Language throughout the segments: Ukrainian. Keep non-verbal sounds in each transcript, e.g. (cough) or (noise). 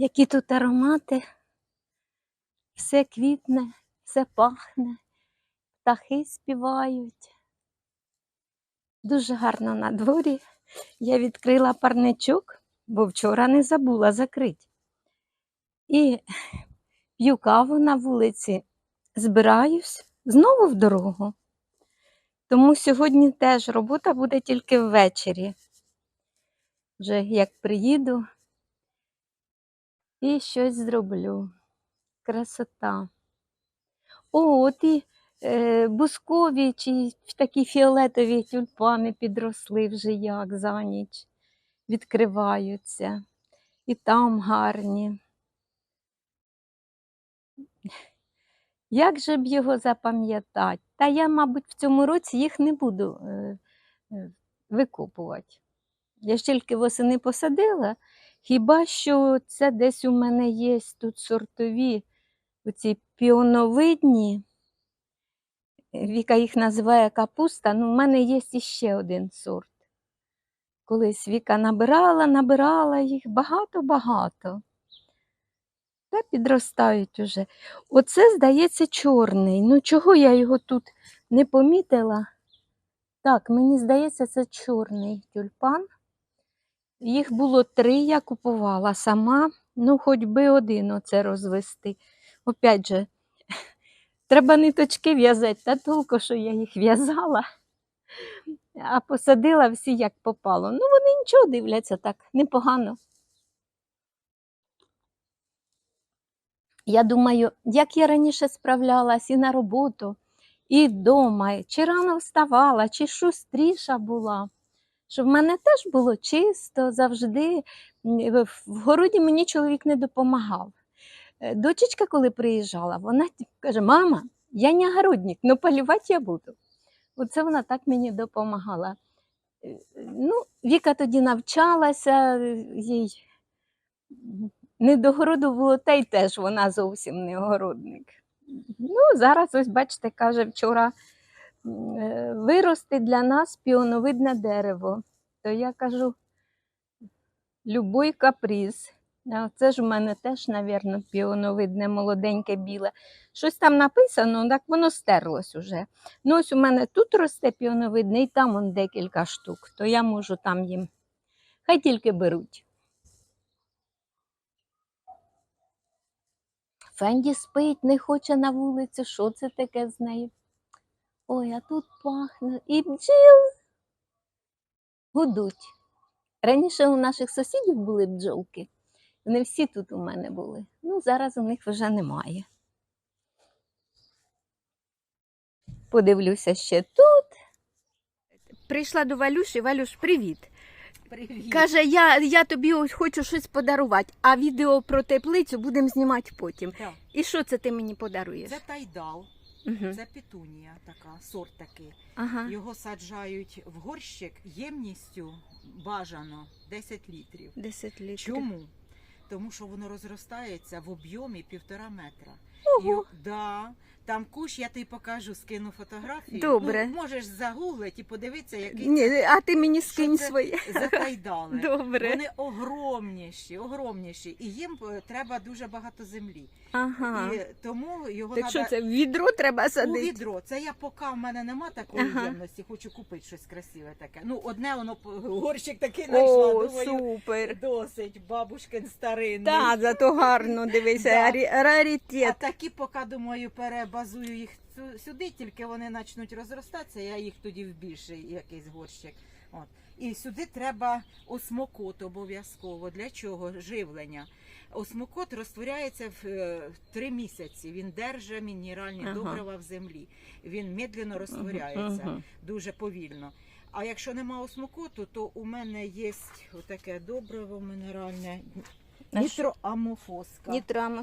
Які тут аромати. Все квітне, все пахне, птахи співають. Дуже гарно на дворі. Я відкрила парничок, бо вчора не забула закрити. І п'ю каву на вулиці, збираюсь знову в дорогу. Тому сьогодні теж робота буде тільки ввечері. Вже як приїду і щось зроблю. Красота. О, от і е, бускові чи такі фіолетові тюльпани підросли вже як за ніч. Відкриваються. І там гарні. Як же б його запам'ятати? Та я, мабуть, в цьому році їх не буду е, е, викопувати. Я ж тільки восени посадила, хіба що це десь у мене є тут сортові, оці піоновидні. Віка їх називає капуста, ну в мене є іще один сорт. Колись Віка набирала, набирала їх багато-багато. Та підростають уже. Оце, здається, чорний. Ну, чого я його тут не помітила? Так, мені здається, це чорний тюльпан. Їх було три, я купувала сама. Ну, хоч би один оце розвести. Опять же, (laughs) треба ниточки в'язати, та толку, що я їх в'язала, а посадила всі як попало. Ну, вони нічого дивляться так, непогано. Я думаю, як я раніше справлялась і на роботу, і вдома, чи рано вставала, чи шустріша була, що в мене теж було чисто завжди. В городі мені чоловік не допомагав. Е, Дочечка, коли приїжджала, вона каже: Мама, я не огородник, але полювати я буду. Оце вона так мені допомагала. Е, Ну, Віка тоді навчалася, їй не до городу було, та й теж вона зовсім не огородник. Ну, зараз, ось бачите, каже, вчора вирости для нас піоновидне дерево. То я кажу, любой каприз. Це ж у мене теж, мабуть, піоновидне молоденьке біле. Щось там написано, так воно стерлось уже. Ну, ось у мене тут росте піоновидне, і там он декілька штук, то я можу там їм. Хай тільки беруть. Фенді спить, не хоче на вулицю. Що це таке з нею? Ой, а тут пахне. І бджіл гудуть. Раніше у наших сусідів були бджолки. Вони всі тут у мене були. Ну, зараз у них вже немає. Подивлюся ще тут. Прийшла до Валюші, Валюш, привіт. Привіт. Каже, я, я тобі ось хочу щось подарувати, а відео про теплицю будемо знімати потім. Так, І що це ти мені подаруєш? Це тайдал, Угу. це петунія така, сорт такий. Ага. Його саджають в горщик ємністю бажано 10 літрів. 10 літрів. Чому? Тому що воно розростається в об'ємі півтора метра. Ого. І, да, там кущ, я тобі покажу, скину фотографію. Добре. Ну, можеш загуглити і подивитися, який Ні, а ти мені скинь своє. це затайдали. (laughs) Добре. Вони огромніші, огромніші. І їм е, треба дуже багато землі. Ага. І тому його Так що надо- це в відро треба У садити? відро. Це я поки в мене нема такої Ага. ємності, хочу купити щось красиве таке. Ну, одне воно п- горщик такий знайшла, О, думаю, супер. досить, бабушкин старинний. Так, зато гарно дивися, (laughs) Да. рі- А раритет. такі поки, думаю, перебазую їх сюди, тільки вони почнуть розростатися, я їх тоді в більший якийсь горщик. От. І сюди треба осмокот обов'язково. Для чого? Живлення. Осмокот розтворяється в е, три місяці. Він держить мінеральні Ага. добрива в землі. Він медленно розтворяється, Мгм. дуже повільно. А якщо нема осмокоту, то у мене є таке добриво мінеральне А нітроамофоска.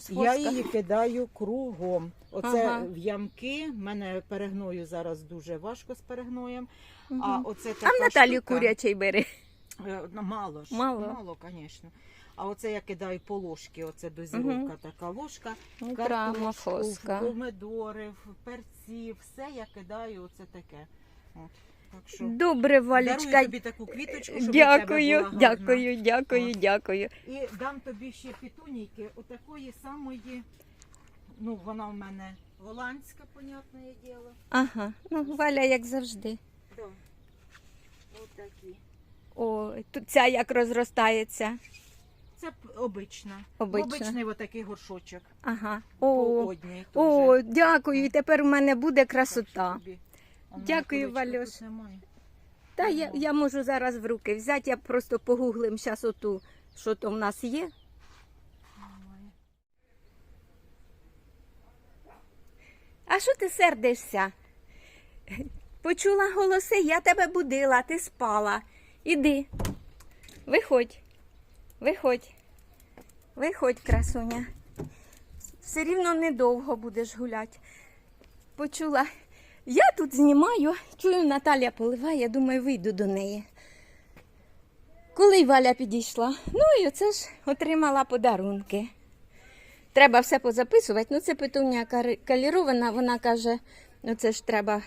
Я її кидаю кругом. Оце Ага. в ямки. Мене перегною зараз дуже важко з перегноєм. Мгм. А оце А така в Наталі штука, курячий бери. е, ну, мало ж. Мало? Мало, звісно. А оце я кидаю по ложки, оце дозіровка Мгм. така ложка. картошку, помидори, перці, все я кидаю оце таке. От. Так що Добре, Валечка. дарую тобі таку квіточку, щоб у тебе Дякую, була гарна. дякую, дякую, дякую. І дам тобі ще пітунійки, отакої самої. Ну, вона в мене голландська, понятне діло. Ага, ну Валя, як завжди. Да. Отакі. О, тут ця як розростається. Це п- обична. Обична. Обичний отакий горшочок. Ага. О, о, дякую. І тепер у мене буде красота. тобі. Дякую, Валюш. Та я, я можу зараз в руки взяти, я просто погуглим зараз оту, що то в нас є. А що ти сердишся? Почула голоси, я тебе будила, ти спала. Іди. Виходь. Виходь. Виходь, красуня. Все рівно недовго будеш гуляти. Почула. Я тут знімаю, чую, Наталя поливає, думаю, вийду до неї. Коли Валя підійшла, ну і оце ж отримала подарунки. Треба все позаписувати. Ну, це петуня калірована, вона каже, ну це ж треба.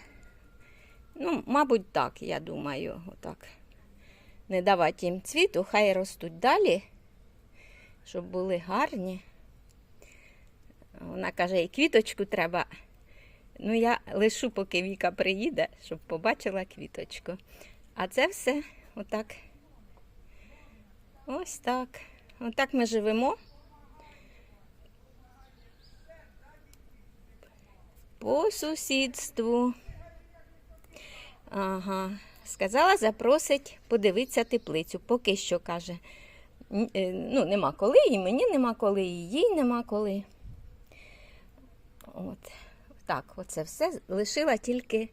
Ну, мабуть, так, я думаю, отак. Не давати їм цвіту, хай ростуть далі, щоб були гарні. Вона каже, і квіточку треба. Ну, я лишу, поки Віка приїде, щоб побачила квіточку. А це все отак. Ось так. Отак ми живемо. По сусідству. Ага. Сказала, запросить подивитися теплицю. Поки що каже. Е, Ну, нема коли, і мені нема коли, і їй нема коли. От. Так, оце все. Лишила тільки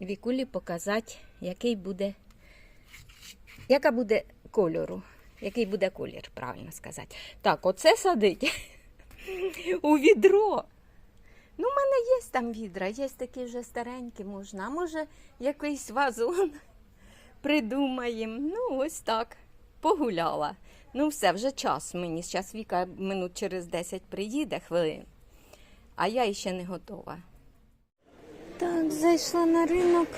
Вікулі показати, який буде, яка буде кольору. Який буде колір, правильно сказати. Так, оце садить (laughs) у відро. Ну, в мене є там відра, є такі вже старенькі можна. А може, якийсь вазон (laughs) придумаємо. Ну, ось так. Погуляла. Ну, все, вже час мені. Зараз Віка минут через 10 приїде хвилин, а я ще не готова. Так, зайшла на ринок.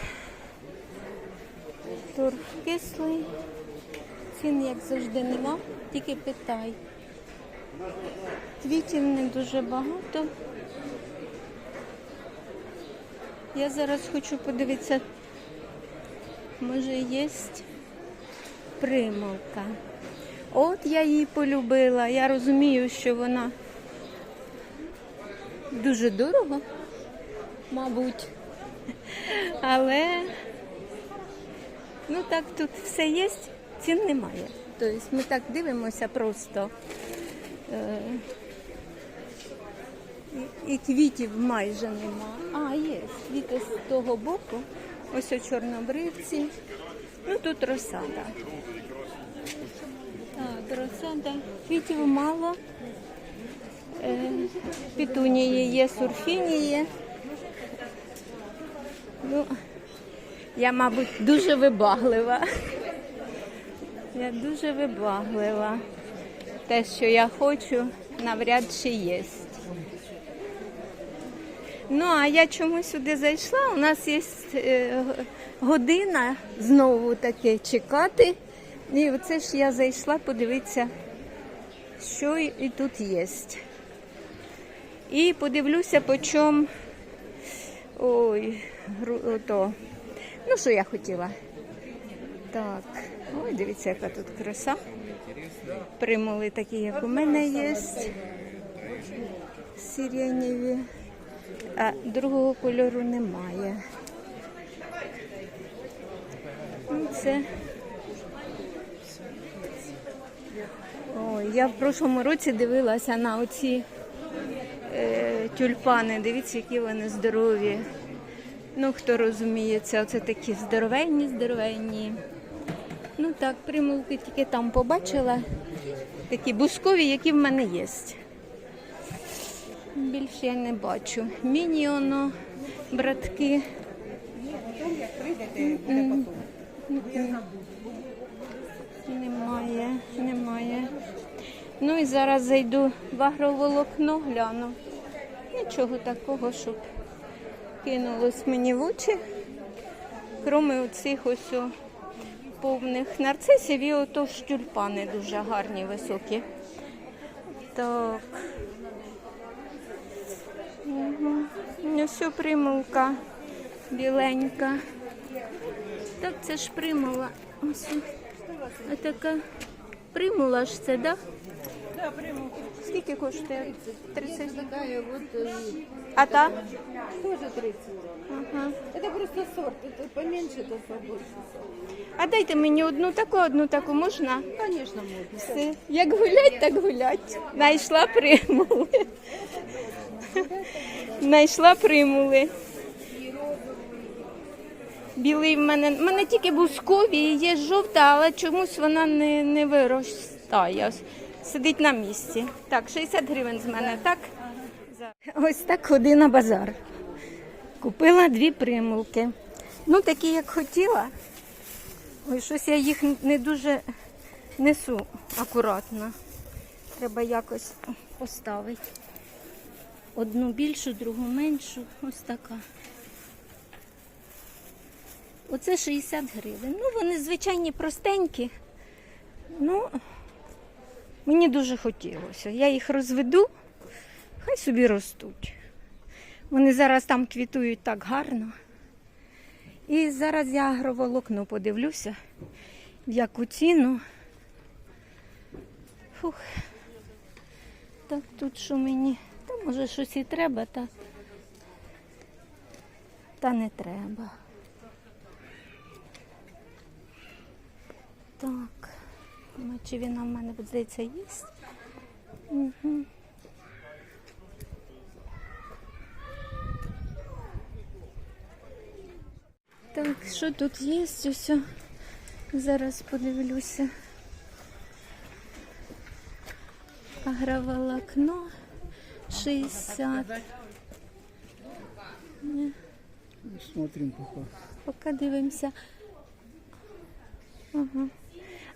Торг кислий. Цін, як завжди, нема, тільки питай. Квітів не дуже багато. Я зараз хочу подивитися, може є примовка. От я її полюбила. Я розумію, що вона дуже дорого, мабуть. Але ну так тут все є, цін немає. Тобто ми так дивимося просто. Е, і, квітів майже нема. А, є. Квіти з того боку. Ось у чорнобривці. Ну тут розсада. Так, розсада. Квітів мало. Е, пітунії є, сурфінії. Ну, я, мабуть, дуже вибаглива. Я дуже вибаглива. Те, що я хочу, навряд чи є. Ну, а я чому сюди зайшла? У нас є е, година знову таки чекати. І оце ж я зайшла подивитися, що і тут є. І подивлюся, по чому. Ой, ото. Ну, що я хотіла? Так, ой, дивіться, яка тут краса. Примули такі, як у мене є. Сиренєві. А другого кольору немає. Ну, Це. Ой, я в прошлому році дивилася на оці тюльпани. Дивіться, які вони здорові. Ну, хто розуміє, це оце такі здоровенні, здоровенні. Ну так, примулки тільки там побачила. Такі бускові, які в мене є. Більше я не бачу. Мініоно, братки. М, м. Немає, немає. Ну і зараз зайду в агроволокно, гляну. Нічого такого, щоб кинулось мені в очі. Кроме оцих ось повних нарцисів і ото ж тюльпани дуже гарні, високі. Так. Угу. Все примулка біленька. Так, це ж примула. Ось. А така примула ж це, так? Да, Скільки коштує? 30. Такая вот э, А та? тоже 30. Ага. Это просто сорт. Это поменьше, это побольше сорт. А дайте мені одну таку, одну таку можна? Конечно, можно. Все. Як гулять, так гулять. Найшла примули. Найшла примули. Білий в мене. В мене тільки бускові, і є жовта, але чомусь вона не, не виростає. Ось Сидить на місці. Так, 60 гривень з мене, так? Ось так ходи на базар. Купила дві примулки. Ну, такі, як хотіла. Ой, щось я їх не дуже несу акуратно. Треба якось поставити. Одну більшу, другу меншу. Ось така. Оце 60 гривень. Ну, вони звичайні простенькі. Ну, мені дуже хотілося. Я їх розведу, хай собі ростуть. Вони зараз там квітують так гарно. І зараз я агроволокно подивлюся, в яку ціну. Фух. Так тут що мені? Та може щось і треба, та, та не треба. Так. Ну, Чи він у мене здається є? Угу. Так, що тут є? Ось. Зараз подивлюся. Агроволокно 60. Смотрим пока. Поки дивимося. Ага.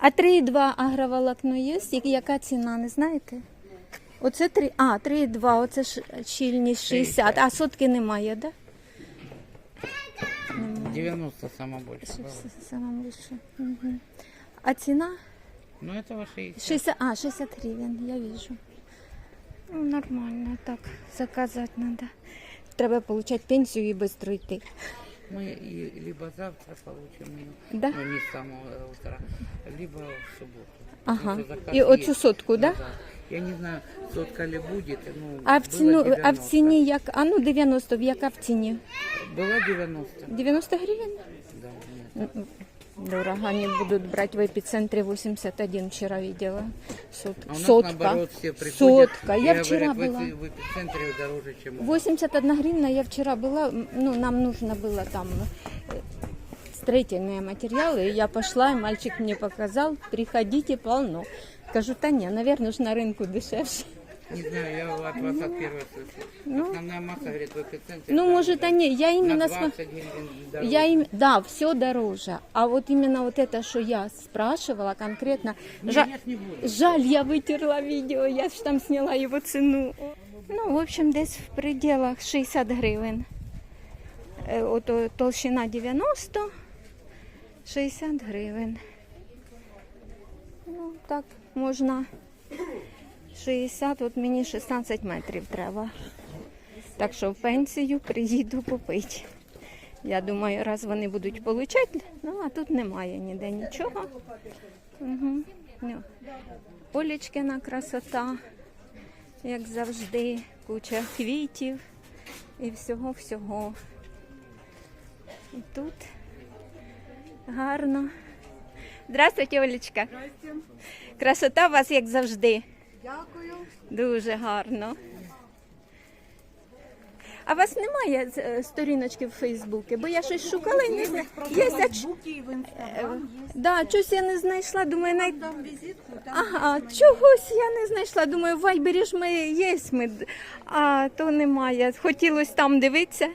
А 3,2 агроволокно є? Яка ціна, не знаєте? Оце 3, а, 3,2, оце ж щільність 60, а сотки немає, так? Да? 90 было. саме більше? Угу. А ціна? Ну этого 60. 60, а, 60 гривень, я вижу. Ну, нормально, так, заказати треба. Треба отримати пенсію і швидко йти. Мы и, либо завтра получим ее, Да? ну не с самого э, утра, либо в субботу. Ага. Уже заказ І оцю есть. сотку, Ну да? Я не знаю, сотка ли будет. Ну, А в было ціну, а в 90. ціні як? А ну 90, в яка в ціні? Было 90. 90 гривень? Да, нет. Дорого, они будут брать в эпицентре 81, вчера видела. Сот- А у нас Сотка. наоборот все приходят. Сотка. и Я говорят, вчера в, была. эти- в эпицентре дороже, чем у нас. 81 гривна, я вчера была, м, ну, нам нужно было там э, строительные материалы, и я пошла, и мальчик мне показал, приходите, полно. Скажу, та не, наверное, уж на рынку дешевше. Не знаю, я от вас от первого слышу. Ну. Основная масса, говорит, в эпицентре. Ну, там, может, да, они, я на именно... смо- 20 гривен дороже. Я им, да, все дороже. А вот именно вот это, что я спрашивала конкретно, Не, жа- нет, не буду. Жаль, я вытерла видео, я ж там сняла его цену. Ну, в общем, десь в пределах 60 гривень. Е, Ото толщина 90, 60 гривень. Ну, так, можна 60, от мені 16 метрів треба. Так що в пенсію приїду попити. Я думаю, раз вони будуть получати, ну а тут немає ніде нічого. Угу. Ну. Олечкина красота, як завжди, куча квітів і всього-всього. І тут гарно. Здравствуйте, Олечка. Красота у вас, як завжди. Дякую. Дуже гарно. А у вас немає е, сторіночки в Фейсбуці? Бо я щось шукала і не знаю. Є, а ч- Фейсбуке и в Инстаграм есть. да, щось я не знайшла, думаю, най... Там визитку, там Ага, чогось я не знайшла. Думаю, в Вайбері ж ми є, ми, д- а то немає. Хотілося там дивитися.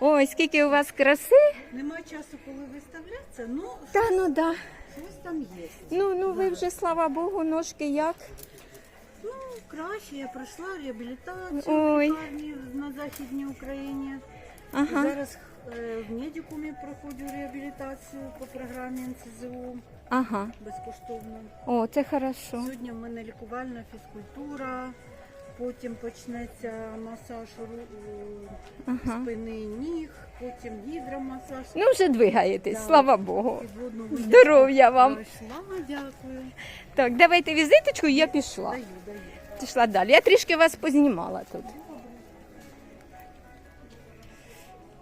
Ой, скільки у вас краси. нема часу, коли виставляться, ну Та ну да. щось там є. Ну, ну ви вже, слава Богу, ножки як. Ну, краще, я пройшла реабілітацію Ой. лікарні на Західній Україні. Ага. Зараз Е, В медикумі проходжу реабілітацію по програмі НСЗУ Ага. безкоштовно. О, це хорошо. Сьогодні в мене лікувальна фізкультура, потім почнеться масаж Ага. спини ніг, потім гідромасаж. Ну, вже двигаєтесь, Да. слава Богу. Здоров'я вам. Пройшла, дякую. Так, давайте візиточку, я пішла. Даю, даю. Пішла далі. Я трішки вас познімала тут.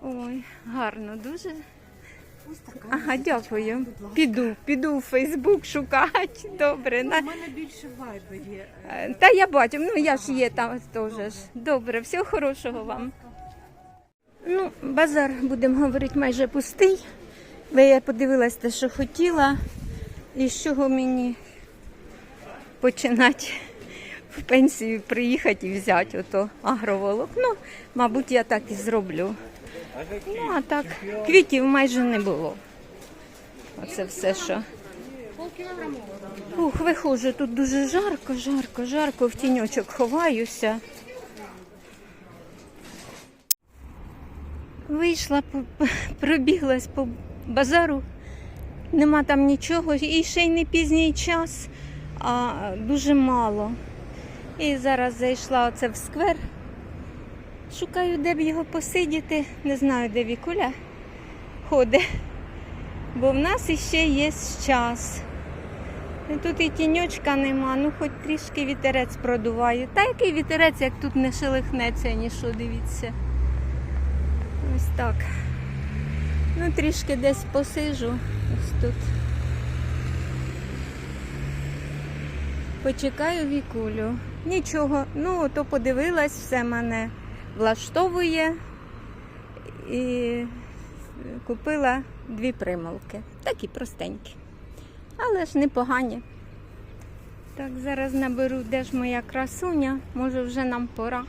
Ой, гарно дуже. Ось така. Ага, дякую. Будь ласка. Піду, піду в Фейсбук шукати. Добре. Ну, На... У мене більше в вайбері. е, Та я бачу, ну я ж є там теж. ж. Добре, всього хорошого вам. Ну, базар, будемо говорити, майже пустий. Бо я подивилась те, що хотіла, і з чого мені починати в пенсію приїхати і взяти ото агроволок. Ну, мабуть, я так і зроблю. Ну, а так, квітів майже не було. Оце все, що. Ух, виходжу, тут дуже жарко, жарко, жарко, в тіньочок ховаюся. Вийшла, пробіглась по базару, нема там нічого, і ще й не пізній час, а дуже мало. І зараз зайшла оце в сквер. Шукаю, де б його посидіти. Не знаю, де Вікуля ходить. Бо в нас іще є час. Тут і тіньочка нема, ну хоч трішки вітерець продуває. Та який вітерець, як тут не шелихнеться, нічого, дивіться. Ось так. Ну, трішки десь посижу. Ось тут. Почекаю вікулю. Нічого, ну то подивилась, все мене влаштовує. І купила дві прималки. Такі простенькі але ж непогані. Так, зараз наберу, де ж моя красуня, може вже нам пора.